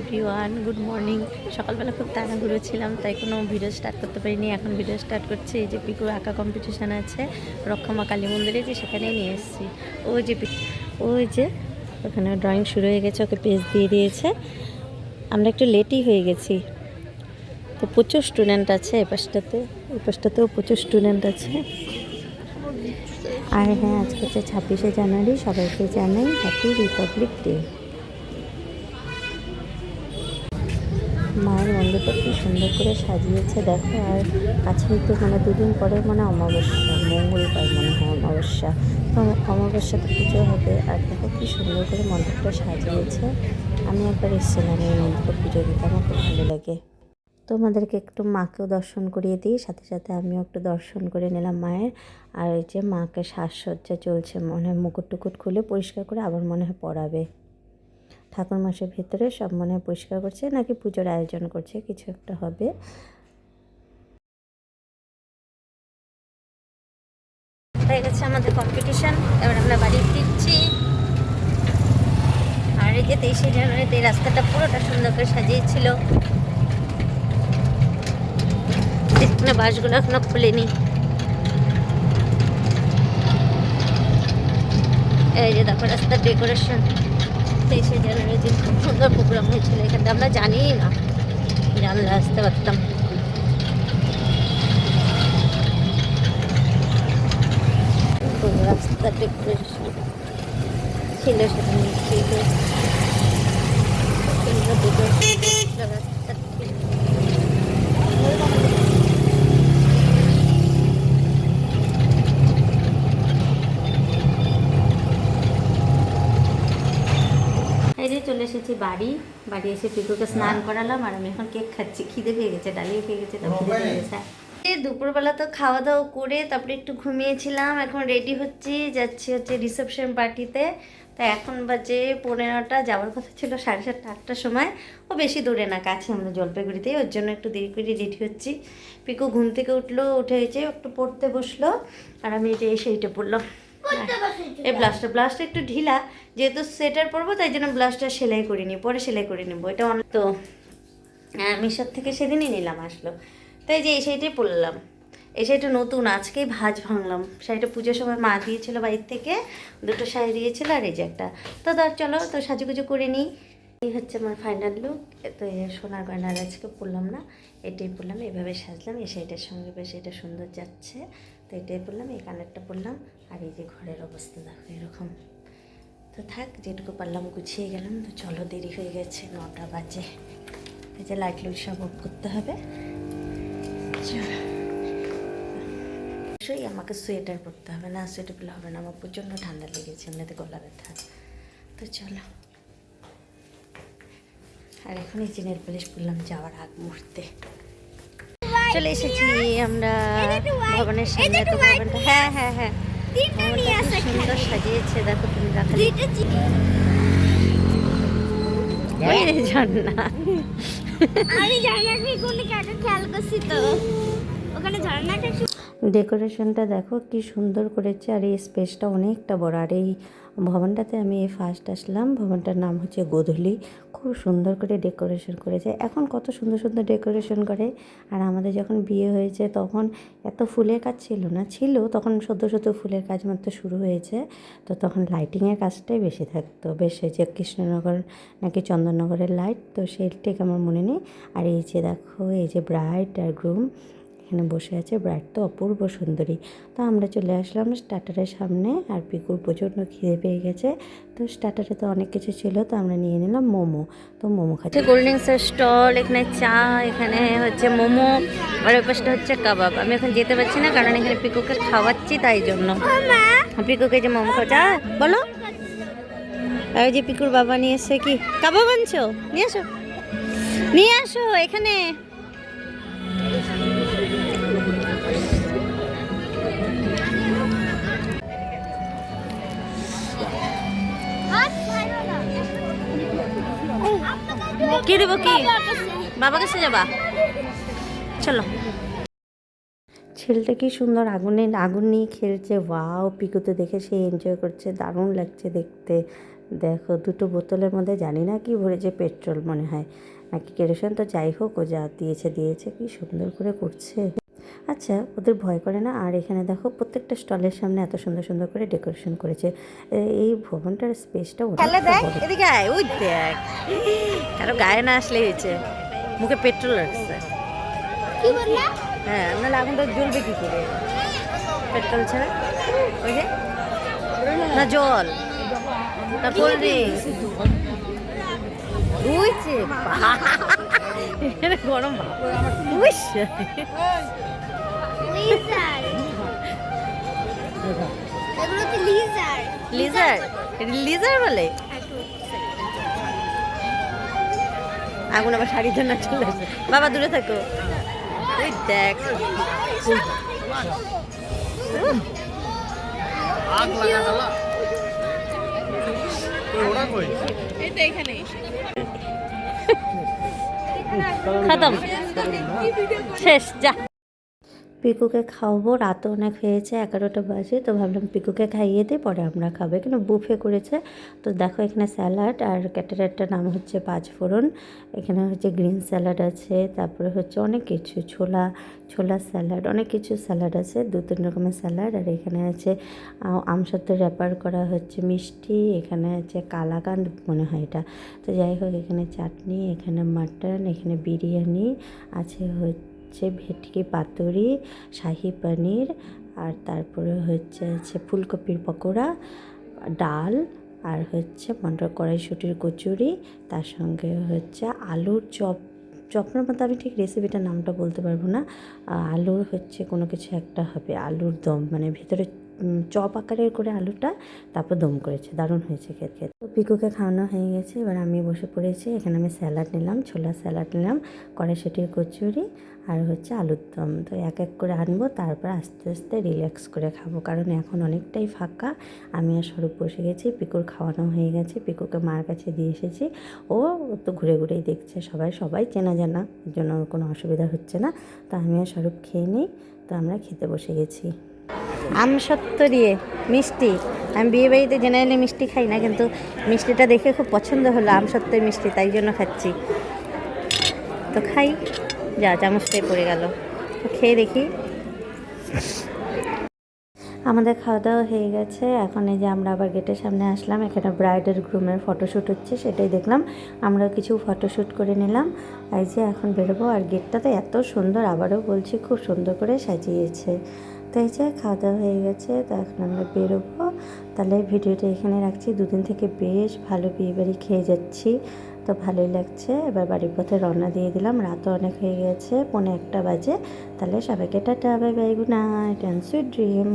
Everyone, good morning. সকালবেলা খুব তাড়াহুড়ো ছিলাম, তাই কোনো ভিডিও স্টার্ট করতে পারিনি। এখন ভিডিও স্টার্ট করছি, এই যে পিকুর আঁকা কম্পিটিশান আছে, রক্ষমা কালী মন্দিরে যে সেখানেই নিয়ে এসেছি। ওই যে ওই যে, ওখানে ড্রয়িং শুরু হয়ে গেছে, ওকে পেজ দিয়ে দিয়েছে। আমরা একটু লেটই হয়ে গেছি। তো প্রচুর স্টুডেন্ট আছে এ পাশটাতে এই পাশটাতেও প্রচুর স্টুডেন্ট আছে। আর হ্যাঁ আজকে হচ্ছে ছাব্বিশে জানুয়ারি, সবাইকে জানাই হ্যাপি রিপাবলিক ডে মায়ের মন্দিরটা কি সুন্দর করে সাজিয়েছে, দেখো। আর কাছেই তো মানে দুদিন পরে মানে অমাবস্যা, মঙ্গলবার মনে হয় অমাবস্যা। তো অমাবস্যাতে পুজো হবে। আর দেখো কি সুন্দর করে মন্দিরটা সাজিয়েছে। আমি একবার এসেছিলাম এই মন্দিরে পুজো দিতে, আমার খুব ভালো লাগে। তোমাদেরকে একটু মাকেও দর্শন করিয়ে দিই, সাথে সাথে আমিও একটু দর্শন করে নিলাম মায়ের। আর এই যে মাকে সাজসজ্জা চলছে, মনে হয় মুকুট টুকুট খুলে পরিষ্কার করে আবার মনে হয় পড়াবে ঠাকুর মাসের ভেতরে সব মনে পরিষ্কার করছে, নাকি পুজোর আয়োজন করছে, কিছু একটা হবে। আমাদের কম্পিটিশন এবার আমরা বাড়ি ফিরছি। আর এই যে তেইশে জানুয়ারিতে এই রাস্তাটা পুরোটা সুন্দর করে সাজিয়েছিল। এখানে বাসগুলো এখনও খুলেনি। এই যে দেখো রাস্তার ডেকোরেশন তেইশে জানুয়ারি দিন খুব সুন্দর প্রোগ্রাম হয়েছিল এখানে আমরা জানি না। জানলে আসতে পারতাম। পুরো রাস্তার ডেকোরেশন ছিল সেখানে। ছিল সুন্দর decoration ছিল রাস্তার এই যে চলে এসেছি বাড়ি এসে পিকুকে স্নান করালাম আর আমি এখন কেক খাচ্ছি। খিদে পেয়ে গেছে, ডালিয়ে পেয়ে গেছে। দুপুরবেলা তো খাওয়া দাওয়া করে তারপরে একটু ঘুমিয়েছিলাম, এখন রেডি হচ্ছি, যাচ্ছি হচ্ছে রিসেপশন পার্টিতে তা এখন বাজে পনেরোটা, যাওয়ার কথা ছিল সাড়ে সাতটা, আটটার সময়। ও বেশি দূরে না, কাছে আমরা জলপাইগুড়িতে ওর জন্য একটু দেরি করে রেডি হচ্ছি। পিকু ঘুম থেকে উঠল, উঠে হয়েছে একটু পড়তে বসল, আর আমি এই যে এসে এইটা পড়লাম। এই ব্লাউজটা ব্লাউজটা একটু ঢিলা যেহেতু সেটার পরবো তাই জন্য ব্লাউজটা সেলাই করিনি পরে সেলাই করে নেব। এটা অনেক তো মিশোর থেকে সেদিনই নিলাম আসলো। তাই যে এই শাড়িটাই পরলাম। এই শাড়িটা নতুন আজকেই ভাজ ভাঙলাম। শাড়িটা পুজোর সময় মা দিয়েছিল বাড়ির থেকে দুটো শাড়ি দিয়েছিল আর এই যে একটা। তো ধর চলো তো সাজুগুজু করে নিই। এই হচ্ছে আমার ফাইনাল লুক তো এই সোনার গয়নার আজকে পরলাম না এটাই পরলাম। এভাবে সাজলাম এই শাড়িটার সঙ্গে বেশ এটা সুন্দর যাচ্ছে। তো এটাই পরলাম এই কানেরটা পরলাম। আর এই যে ঘরের অবস্থা দেখো, এরকম। তো থাক, যেটুকু পারলাম গুছিয়ে গেলাম। তো চলো, দেরি হয়ে গেছে, নটা বাজে। এই যে লাইট লুট সব অফ করতে হবে। অবশ্যই আমাকে সোয়েটার পরতে হবে না সোয়েটার পরলে হবে না। আমার প্রচণ্ড ঠান্ডা লেগেছে, এমনিতে গলা ব্যথা। তো চলো। আর এখন এই চিনের পলিশ পরলাম যাওয়ার আগ মুহূর্তে। চলে এসেছি আমরা ভবনের সামনে তো ভবনটা হ্যাঁ হ্যাঁ হ্যাঁ। সুন্দর সাজিয়েছে দেখো তুমি রাখা ওই রে ঝর্ণা। আমি ঝর্ণাকে কোন কাটা খেয়াল করছি তো? ওখানে ঝর্ণাটা ডেকোরেশনটা দেখো কি সুন্দর করেছে আর এই স্পেসটা অনেকটা বড়। আর এই ভবনটাতে আমি ফার্স্ট আসলাম। ভবনটার নাম হচ্ছে গোধূলি। খুব সুন্দর করে ডেকোরেশন করেছে। এখন কত সুন্দর সুন্দর ডেকোরেশন করে। আর আমাদের যখন বিয়ে হয়েছে তখন এত ফুলের কাজ ছিল না। ছিল, তখন সদ্য সদ্য ফুলের কাজ মাত্র শুরু হয়েছে। তো তখন লাইটিংয়ের কাজটাই বেশি থাকতো। বেশ যে কৃষ্ণনগর নাকি চন্দননগরের লাইট তো সেই ঠিক আমার মনে নেই। আর এই যে দেখো, এই যে ব্রাইড আর গ্রুম এখানে বসে আছে ব্রাইড তো অপূর্ব সুন্দরী। তো আমরা চলে আসলাম স্টার্টারের সামনে আর পিকুর প্রচণ্ড খিদে পেয়ে গেছে। তো স্টার্টারে তো অনেক কিছু ছিল তো আমরা নিয়ে নিলাম মোমো। তো মোমো খাচ্ছি। কোল্ড ড্রিঙ্কসের স্টল এখানে চা এখানে হচ্ছে মোমো আর ওই পাশটা হচ্ছে কাবাব। আমি এখন যেতে পারছি না কারণ এখানে পিকুকে খাওয়াচ্ছি তাই জন্য। পিকুকে যে মোমো খাওয়া বলো। আর ওই যে পিকুর বাবা নিয়ে এসছে কি কাবাব আনছো? নিয়ে আসো নিয়ে আসো এখানে। কি কি? বাবা কাছে যাবা। চলো। ছেলেটা কি সুন্দর আগুনে, আগুন নিয়ে খেলছে। ওয়াও পিকুতে দেখে সে এনজয় করছে, দারুণ লাগছে দেখতে। দেখো, দুটো বোতলের মধ্যে জানি না কি ভরেছে পেট্রোল মনে হয়। নাকি কেরোসিন? তো যাই হোক, ও যা দিয়েছে দিয়েছে, কি সুন্দর করে করছে। আচ্ছা ওদের ভয় করে না? আর এখানে দেখো প্রত্যেকটা স্টলের সামনে এত সুন্দর সুন্দর করে ডেকোরেশন করেছে। এই ভবনটার স্পেসটা খেলে দেখ এদিকে আয় ওই দেখ। কারও গায়ে না আসলে হয়েছে। মুখে পেট্রোল রাখছে কি বললা? হ্যাঁ নাহলে আগুনটা জ্বলবে কি করে? পেট্রোল ছাড়া? ওই যে? না জল। না কোল্ড ড্রিঙ্কস। উইছে গরম। উইস লিজার লিজার বলে? আগুন আবার শাড়ি ধরে না চলে আসে। বাবা দূরে থাকো। দেখ। খতম। শেষ যা। পিকুকে খাওয়াবো। রাতও অনেক হয়েছে, এগারোটা বাজে, তো ভাবলাম পিকুকে খাইয়ে দিই, পরে আমরা খাব। এখানে বুফে করেছে। তো দেখো এখানে স্যালাড আর ক্যাটারেরটার নাম হচ্ছে পাঁচফোড়ন এখানে হচ্ছে গ্রিন স্যালাড আছে, তারপরে হচ্ছে অনেক কিছু, ছোলা ছোলা স্যালাড, অনেক কিছু স্যালাড আছে, দু তিন রকমের স্যালাড। আর এখানে আছে আমসত্ব র্যাপার করা হচ্ছে মিষ্টি, এখানে আছে কালাকান্দ মনে হয় এটা। তো যাই হোক, এখানে চাটনি, এখানে মাটন, এখানে বিরিয়ানি, আছে হচ্ছে ভেটকি পাতুরি, শাহি পনির, আর তারপরে হচ্ছে, আছে ফুলকপির পকোড়া, ডাল, আর হচ্ছে মটর কড়াইশুটির কচুরি, তার সঙ্গে হচ্ছে আলুর চপ। চপের মতো আমি ঠিক রেসিপিটার নামটা বলতে পারব না। আলুর হচ্ছে কোনো কিছু একটা হবে, আলুর দম মানে ভিতরে চপ আকারের করে আলুটা তারপর দম করেছে। দারুণ হয়েছে খেতে। খেতে তো পিকুকে খাওয়ানো হয়ে গেছে। এবার আমি বসে পড়েছি। এখানে আমি স্যালাড নিলাম, ছোলা স্যালাড নিলাম, কড়াইশুটির কচুরি আর হচ্ছে আলুর দম। তো এক এক করে আনব, তারপর আস্তে আস্তে রিল্যাক্স করে খাব। কারণ এখন অনেকটাই ফাঁকা। আমি আর স্বরূপ বসে গেছি। পিকুর খাওয়ানো হয়ে গেছে। পিকুকে মার কাছে দিয়ে এসেছি। ও তো ঘুরে ঘুরেই দেখছে সবাই। সবাই চেনা জানা। জন্য কোনো অসুবিধা হচ্ছে না। তো আমি আর স্বরূপ খেয়ে নিই। তো আমরা খেতে বসে গেছি। আম সত্য দিয়ে মিষ্টি। আমি বিয়ে বাড়িতে জেনারেলি মিষ্টি খাই না, কিন্তু মিষ্টিটা দেখে খুব পছন্দ হলো, আম সত্যের মিষ্টি, তাই জন্য খাচ্ছি। তো খাই, যা চামচটাই পড়ে গেল। তো খেয়ে দেখি। আমাদের খাওয়া দাওয়া হয়ে গেছে, এখন এই যে আমরা আবার গেটের সামনে আসলাম, এখানে ব্রাইডাল গ্রুমের ফটোশ্যুট হচ্ছে, সেটাই দেখলাম। আমরা কিছু ফটোশ্যুট করে নিলাম। এই যে এখন বেরোবো, আর গেটটা তো এত সুন্দর, আবারও বলছি, খুব সুন্দর করে সাজিয়েছে। তো এই খাওয়া দাওয়া হয়ে গেছে, তো এখন আমরা বেরোবো। তাহলে ভিডিওটা এখানে রাখছি। দুদিন থেকে বেশ ভালো বিয়ে বাড়ি খেয়ে যাচ্ছি, তো ভালোই লাগছে। এবার বাড়ির পথে রওনা দিয়ে দিলাম। রাতও অনেক হয়ে গেছে, পৌনে একটা বাজে। তাহলে সবাইকে tata, bye bye, good night and sweet dream